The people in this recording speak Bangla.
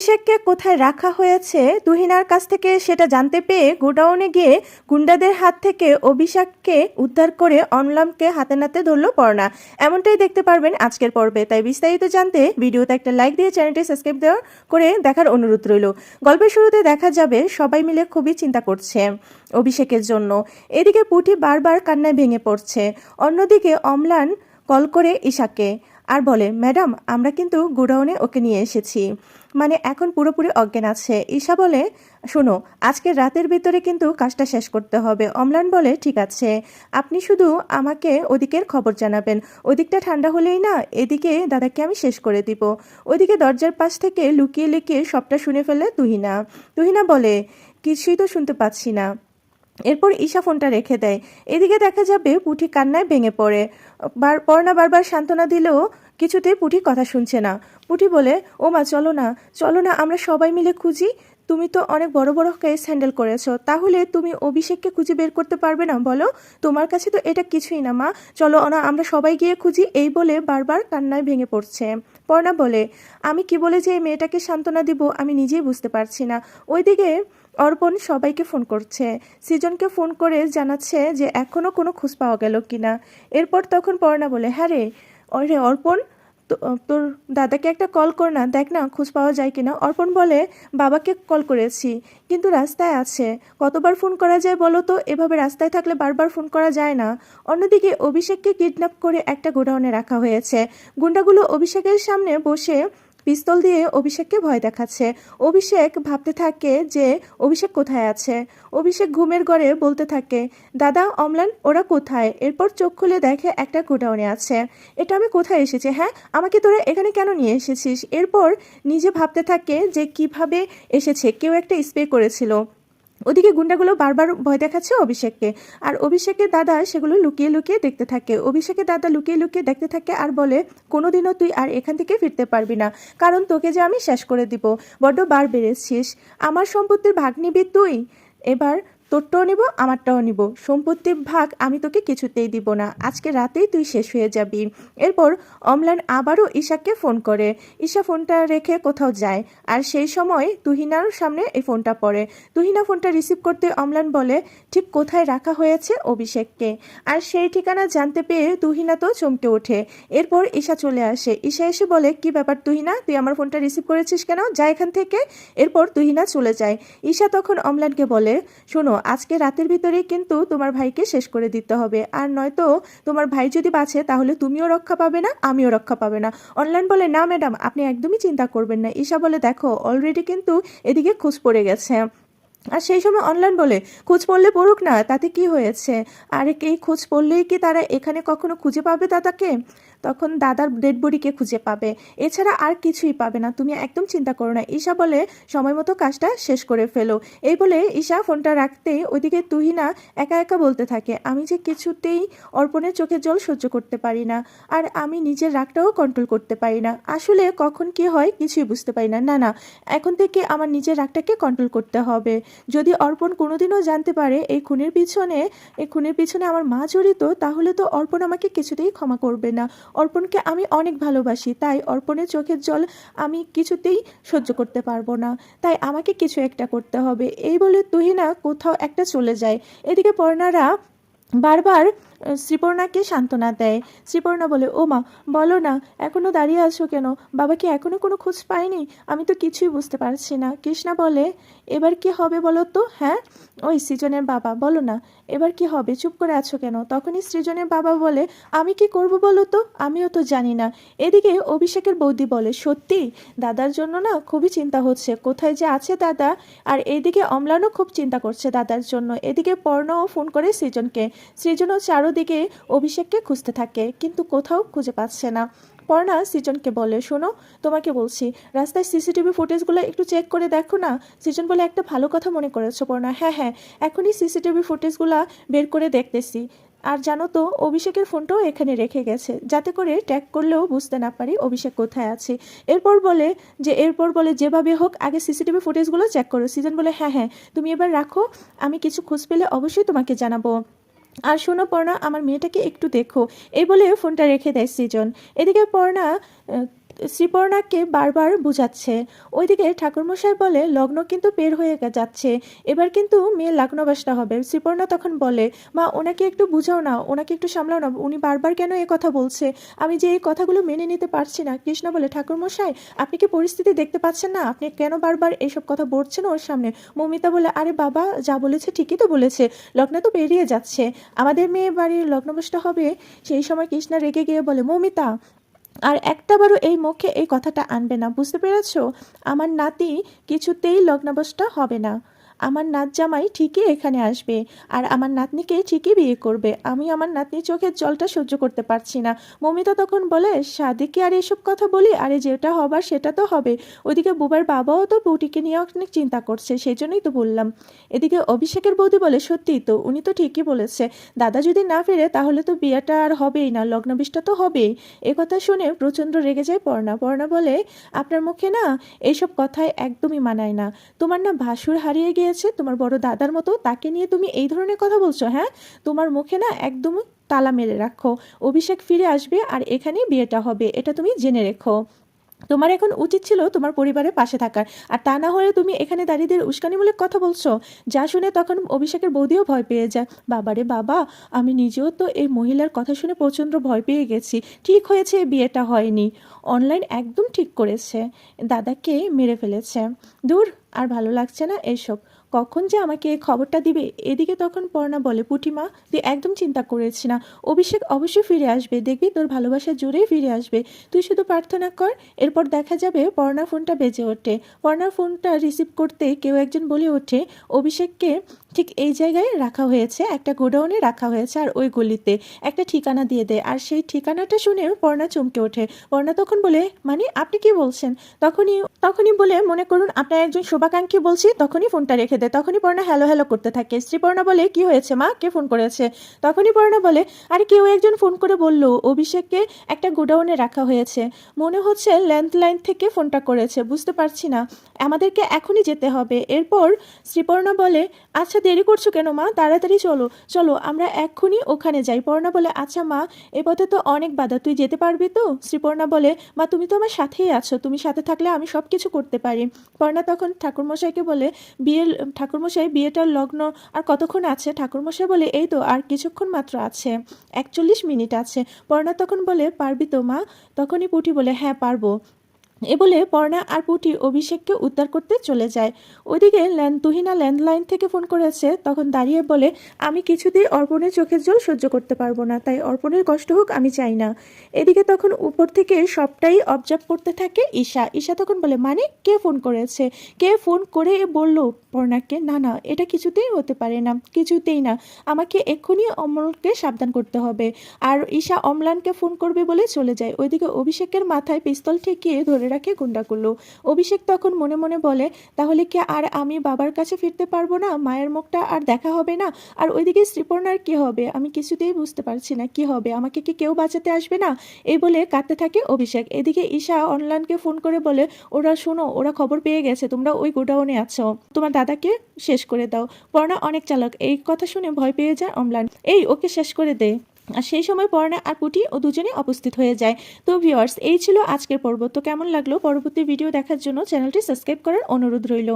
অভিষেককে কোথায় রাখা হয়েছে, তুহিনার কাছ থেকে সেটা জানতে পেয়ে গোডাউনে গিয়ে গুন্ডাদের হাত থেকে অভিষেককে উদ্ধার করে অনলামকে হাতে নাতে ধরলো পর্ণা। এমনটাই দেখতে পারবেন আজকের পর্বে। তাই বিস্তারিত জানতে ভিডিওতে একটা লাইক দিয়ে চ্যানেলটি সাবস্ক্রাইব দেওয়া করে দেখার অনুরোধ রইল। গল্পের শুরুতে দেখা যাবে, সবাই মিলে খুবই চিন্তা করছে অভিষেকের জন্য। এদিকে পুটি বারবার কান্নায় ভেঙে পড়ছে। অন্যদিকে অম্লান কল করে ঈশাকে, আর বলে, ম্যাডাম, আমরা কিন্তু গোডাউনে ওকে নিয়ে এসেছি। মানে এখন পুরোপুরি অজ্ঞান আছে। ঈশা বলে, শোনো, আজকে রাতের ভিতরে কিন্তু কাজটা শেষ করতে হবে। অম্লান বলে, ঠিক আছে। আপনি শুধু আমাকে ওদিকের খবর জানাবেন। ওদিকটা ঠান্ডা হলেই না, এদিকে দাদাকে আমি শেষ করে দিব। ওদিকে দরজার পাশ থেকে লুকিয়ে লুকিয়ে সবটা শুনে ফেলে তুহিনা। তুহিনা বলে, কিছুই তো শুনতে পাচ্ছি না। এরপর ঈশা ফোনটা রেখে দেয়। এদিকে দেখা যাবে পুঠি কান্নায় ভেঙে পড়ে। বার পর্ণা বারবার সান্ত্বনা দিলেও কিছুতেই পুঠি কথা শুনছে না। পুঠি বলে, ও মা, চলো না চলো না, আমরা সবাই মিলে খুঁজি। তুমি তো অনেক বড় বড় কেস হ্যান্ডেল করেছ। তাহলে তুমি অভিষেককে খুঁজে বের করতে পারবে না, বলো? তোমার কাছে তো এটা কিছুই না, মা। চলো না, আমরা সবাই গিয়ে খুঁজি। এই বলে বারবার কান্নায় ভেঙে পড়ছে। পর্ণা বলে, আমি কি বলে যে এই মেয়েটাকে সান্ত্বনা দিব, আমি নিজেই বুঝতে পারছি না। ওইদিকে অর্পণ সবাইকে ফোন করছে। সৃজনকে ফোন করে জানাচ্ছে যে এখনও কোনো খোঁজ পাওয়া গেল কিনা। এরপর তখন পর্ণা বলে হ্যাঁ রে অরে অর্পণ তোর দাদাকে একটা কল কর না, দেখ না খোঁজ পাওয়া যায় কিনা। অর্পণ বলে, বাবাকে কল করেছি, কিন্তু রাস্তায় আছে। কতবার ফোন করা যায় বলো তো? এভাবে রাস্তায় থাকলে বারবার ফোন করা যায় না। অন্যদিকে অভিষেককে কিডন্যাপ করে একটা গোডাউনে রাখা হয়েছে। গুন্ডাগুলো অভিষেকের সামনে বসে পিস্তল দিয়ে অভিষেককে ভয় দেখাচ্ছে। অভিষেক ভাবতে থাকে যে, অভিষেক কোথায় আছে? অভিষেক ঘুমের ঘরে বলতে থাকে, দাদা, অমলান, ওরা কোথায়? এরপর চোখ খুলে দেখে একটা গোডাউনে আছে। এটা আমি কোথায় এসেছি? হ্যাঁ আমাকে তোরা এখানে কেন নিয়ে এসেছিস? এরপর নিজে ভাবতে থাকে যে, কীভাবে এসেছে? কেউ একটা স্প্রে করেছিল। ওদিকে গুন্ডাগুলো বারবার ভয় দেখাচ্ছে অভিষেককে। আর অভিষেকের দাদা সেগুলো লুকিয়ে লুকিয়ে দেখতে থাকে। অভিষেকের দাদা লুকিয়ে লুকিয়ে দেখতে থাকে আর বলে, কোনোদিনও তুই আর এখান থেকে ফিরতে পারবি না। কারণ তোকে যে আমি শেষ করে দিব। বড্ড বার বেড়েছিস। আমার সম্পত্তির ভাগ নিবি তুই। এবার তোরটাও নিব, আমারটাও নিব। সম্পত্তির ভাগ আমি তোকে কিছুতেই দিব না। আজকে রাতেই তুই শেষ হয়ে যাবি। এরপর অমলান আবারও ঈশাকে ফোন করে। ঈশা ফোনটা রেখে কোথাও যায়। আর সেই সময় তুহিনার সামনে এই ফোনটা পড়ে। তুহিনা ফোনটা রিসিভ করতে অমলান বলে, ঠিক কোথায় রাখা হয়েছে অভিষেককে? আর সেই ঠিকানা জানতে পেয়ে তুহিনা তো চমকে ওঠে। এরপর ঈশা চলে আসে। ঈশা এসে বলে, কি ব্যাপার তুহিনা? তুই আমার ফোনটা রিসিভ করেছিস কেন? যা এখান থেকে। এরপর তুহিনা চলে যায়। ঈশা তখন অমলানকে বলে, শোনো আজকে রাতের ভিতরেই কিন্তু তোমার ভাইকে শেষ করে দিতে হবে। আর নয়তো তোমার ভাই যদি বাঁচে, তাহলে তুমিও রক্ষা পাবে না, আমিও রক্ষা পাবে না। অনলাইন বলে, না, ম্যাডাম, আপনি একদমই চিন্তা করবেন না। ঈশা বলে, দেখো অলরেডি কিন্তু এদিকে খোঁজ পড়ে গেছে। আর সেই সময় অনলাইন বলে, খোঁজ পড়লে পড়ুক না, তাতে কি হয়েছে? আর, এই খোঁজ পড়লেই কি তারা এখানে কখনো খুঁজে পাবে দাদাকে? তখন দাদার ডেড বডিকে খুঁজে পাবে। এছাড়া আর কিছুই পাবে না। তুমি একদম চিন্তা করো না। ঈশা বলে, সময় মতো কাজটা শেষ করে ফেলো। এই বলে ঈশা ফোনটা রাখতেই ওইদিকে তুহিনা একা একা বলতে থাকে, আমি যে কিছুতেই অর্পণের চোখের জল সহ্য করতে পারি না, আর আমি নিজের রাগটাও কন্ট্রোল করতে পারি না। আসলে কখন কি হয় কিছুই বুঝতে পারি না। না না, এখন থেকে আমার নিজের রাগটাকে কন্ট্রোল করতে হবে। যদি অর্পণ কোনোদিনও জানতে পারে এই খুনের পিছনে, এই খুনের পিছনে আমার মা জড়িত, তাহলে তো অর্পণ আমাকে কিছুতেই ক্ষমা করবে না। অর্পণকে আমি অনেক ভালোবাসি, তাই অর্পণের চোখের জল আমি কিছুতেই সহ্য করতে পারব না। তাই আমাকে কিছু একটা করতে হবে। এই বলে তুহিনা কোথাও একটা চলে যায়। এদিকে পর্ণারা বারবার শ্রীপর্ণাকে সান্ত্বনা দেয়। শ্রীপর্ণা বলে, ও মা, বলো না, এখনও দাঁড়িয়ে আছো কেন? বাবা কি এখনও কোনো খোঁজ পায়নি? আমি তো কিছুই বুঝতে পারছি না। কৃষ্ণা বলে, এবার কি হবে বলো তো? হ্যাঁ ওই সৃজনের বাবা, বলো না, এবার কি হবে? চুপ করে আছো কেন? তখনই সৃজনের বাবা বলে, আমি কি করব বলো তো? আমিও তো জানি না। এদিকে অভিষেকের বৌদি বলে, সত্যি? দাদার জন্য না খুবই চিন্তা হচ্ছে। কোথায় যে আছে দাদা? আর এইদিকে অম্লানও খুব চিন্তা করছে দাদার জন্য। এদিকে পর্ণও ফোন করে সৃজনকে। সৃজনও চারোদিকে অভিষেককে খুঁজতে থাকে, কিন্তু কোথাও খুঁজে পাচ্ছে না। পর্ণা সিজনকে বলে, শোনো, তোমাকে বলছি, রাস্তায় সিসিটিভি ফুটেজগুলো একটু চেক করে দেখো না। সিজন বলে, একটা ভালো কথা মনে করেছ পর্ণা হ্যাঁ হ্যাঁ এখনই সিসিটিভি ফুটেজগুলো বের করে দেখতেছি। আর জানো তো, অভিষেকের ফোনটাও এখানে রেখে গেছে। যাতে করে ট্যাগ করলেও বুঝতে না পারি অভিষেক কোথায় আছে। এরপর বলে যে, এরপর বলে, যেভাবে হোক, আগে সিসিটিভি ফুটেজগুলো চেক করো। সিজন বলে হ্যাঁ হ্যাঁ তুমি এবার রাখো, আমি কিছু খোঁজ পেলে অবশ্যই তোমাকে জানাব। আর শোনো, পর্ণা, আমার মেয়েটাকে একটু দেখো। এই বলে ফোনটা রেখে দেয় সৃজন। এদিকে পর্ণা শ্রীপর্ণাকে বারবার বুঝাচ্ছে। ওইদিকে ঠাকুরমশাই বলে, লগ্ন কিন্তু বের হয়ে যাচ্ছে। এবার কিন্তু মেয়ের লগ্নবাসটা হবে। শ্রীপর্ণা তখন বলে, মা, ওনাকে একটু বুঝাও না, ওনাকে একটু সামলাও না। উনি বারবার কেন এ কথা বলছে? আমি যে এই কথাগুলো মেনে নিতে পারছি না। কৃষ্ণ বলে, ঠাকুরমশাই, আপনি কি পরিস্থিতি দেখতে পাচ্ছেন না? আপনি কেন বারবার এইসব কথা বলছেন ওর সামনে? মমিতা বলে, আরে বাবা, যা বলেছে ঠিকই তো বলেছে। লগ্ন তো বেরিয়ে যাচ্ছে। আমাদের মেয়ে বাড়ির লগ্নবাসটা হবে। সেই সময় কৃষ্ণা রেগে গিয়ে বলে, মমিতা আর একটাবারও এই মুখে এই কথাটা আনবে না। বুঝতে পেরেছ? আমার নাতি কিছুতেই লগ্নাবস্থা হবে না। আমার নাত জামাই ঠিকই এখানে আসবে আর আমার নাতনিকে ঠিকই বিয়ে করবে। আমি আমার নাতনির চোখের জলটা সহ্য করতে পারছি না। মমিতা তখন বলে সাদিকে আর এসব কথা বলি, আরে যেটা হবার সেটা তো হবে। ওইদিকে বুবার বাবাও তো বউটিকে নিয়ে অনেক চিন্তা করছে সেই জন্যই তো বললাম। এদিকে অভিষেকের বৌদি বলে সত্যিই তো, উনি তো ঠিকই বলেছে। দাদা যদি না ফেরে, তাহলে তো বিয়েটা আর হবেই না, লগ্নবিষ্টা তো হবেই। এ কথা শুনে প্রচণ্ড রেগে যায় পর্ণা। পর্ণা বলে, আপনার মুখে না এইসব কথায় একদমই মানায় না। তোমার না ভাসুর হারিয়ে গিয়েছে তোমার বড় দাদার মতো, তাকে নিয়ে তুমি এই ধরনের কথা বলছো হ্যাঁ? তোমার মুখে না একদম তালা মেরে রাখো। অভিষেক ফিরে আসবে আর এখানেই বিয়েটা হবে, এটা তুমি জেনে রেখো। তোমার এখন উচিত ছিল তোমার পরিবারের পাশে থাকার। আর তা না হলে তুমি এখানে দাঁড়িয়ে উস্কানিমূলক কথা বলছো। যা শুনে তখন অভিষেকের বৌদিও ভয় পেয়ে যায়। বাবারে বাবা, আমি নিজেও তো এই মহিলার কথা শুনে প্রচণ্ড ভয় পেয়ে গেছি। ঠিক হয়েছে, বিয়েটা হয়নি। অনলাইন একদম ঠিক করেছে। দাদাকে মেরে ফেলেছে। দূর, আর ভালো লাগছে না এসব। কখন যে আমাকে খবরটা দিবে? এদিকে তখন পর্ণা বলে পুটিমা তুই একদম চিন্তা করেছি না। অভিষেক অবশ্যই ফিরে আসবে। দেখবি তোর ভালোবাসা জুড়েই ফিরে আসবে। তুই শুধু প্রার্থনা কর, এরপর দেখা যাবে পর্ণা ফোনটা বেজে ওঠে। পর্ণার ফোনটা রিসিভ করতে কেউ একজন বলে ওঠে। অভিষেককে ঠিক এই জায়গায় রাখা হয়েছে, একটা গোডাউনে রাখা হয়েছে আর ওই গলিতে একটা ঠিকানা দিয়ে দেয়। আর সেই ঠিকানাটা শুনে পর্ণা চমকে ওঠে। পর্ণা তখন বলে মানে আপনি কি বলছেন? তখনই তখনই বলে, মনে করুন, আপনার একজন শুভাকাঙ্ক্ষী বলছি, তখনই ফোনটা রেখে দেয়। তখনই পর্ণা হ্যালো হ্যালো করতে থাকে। শ্রীপর্ণা বলে, কি হয়েছে মা? কে ফোন করেছে? তখনই পর্ণা বলে, আরে কেউ একজন ফোন করে বলল, অভিষেককে একটা গোডাউনে রাখা হয়েছে। মনে হচ্ছে ল্যান্ডলাইন থেকে ফোনটা করেছে, বুঝতে পারছি না। আমাদেরকে এখনই যেতে হবে। এরপর শ্রীপর্ণা বলে আচ্ছা দেরি করছ কেন মা? তাড়াতাড়ি চলো। চলো, আমরা এক্ষুনি ওখানে যাই। পর্ণা বলে আচ্ছা মা, এ পথে তো অনেক বাধা। তুই যেতে পারবি তো? শ্রীপর্ণা বলে, মা, তুমি তো আমার সাথেই আছো। তুমি সাথে থাকলে আমি সব কিছু করতে পারি। পর্ণা তখন ঠাকুরমশাইকে বলে, বিয়ের, ঠাকুরমশাই, বিয়েটার লগ্ন আর কতক্ষণ আছে? ঠাকুরমশাই বলে, এই তো, আর কিছুক্ষণ মাত্র আছে। একচল্লিশ মিনিট আছে। পর্ণা তখন বলে, পারবি তো মা? তখনই পুটি বলে হ্যাঁ পারব। এ বলে পর্ণা আর পুটি অভিষেককে উদ্ধার করতে চলে যায়। ল্যান্ড তুহিনা ল্যান্ডলাইন থেকে ফোন করেছে, তখন দাঁড়িয়ে বলে, আমি কিছুতেই অর্পণের চোখের জল সহ্য করতে পারব না, তাই অর্পণের কষ্ট হোক, আমি চাই না। এদিকে তখন উপর থেকে সবটাই অবজার্ভ করতে থাকে ঈশা। ঈশা তখন বলে মানে? কে ফোন করেছে? কে ফোন করে বলল পর্ণাকে না না, এটা কিছুতেই হতে পারে না, কিছুতেই না। আমাকে এক্ষুনি অমলকে সাবধান করতে হবে। আর ঈশা অম্লানকে ফোন করবে বলে চলে যায়। ওইদিকে অভিষেকের মাথায় পিস্তল ঠেকিয়ে ধরে রাখে গুন্ডাগুলো অভিষেক তখন মনে মনে বলে, তাহলে কি আর আমি বাবার কাছে ফিরতে পারব না? মায়ের মুখটা আর দেখা হবে না। আর ওইদিকে শ্রীপর্ণার কি হবে? আমি কিছুতেই বুঝতে পারছি না, কি হবে? আমাকে কি কেউ বাঁচাতে আসবে না? এই বলে কাঁদতে থাকে অভিষেক। এদিকে ঈশা অনলাইনকে ফোন করে বলে, ওরা শোনো, ওরা খবর পেয়ে গেছে, তোমরা ওই গোডাউনে আছো। তোমার দাদাকে শেষ করে দাও। পর্ণা অনেক চালক। এই কথা শুনে ভয় পেয়ে যায় অম্লান এই, ওকে শেষ করে দে। আর সেই সময় পর্ণা আর পুটি ও দুজনে উপস্থিত হয়ে যায়। তো ভিওয়ার্স এই ছিল আজকের পর্ব। তো কেমন লাগল? পরবর্তী ভিডিও দেখার জন্য চ্যানেলটি সাবস্ক্রাইব করার অনুরোধ রইল।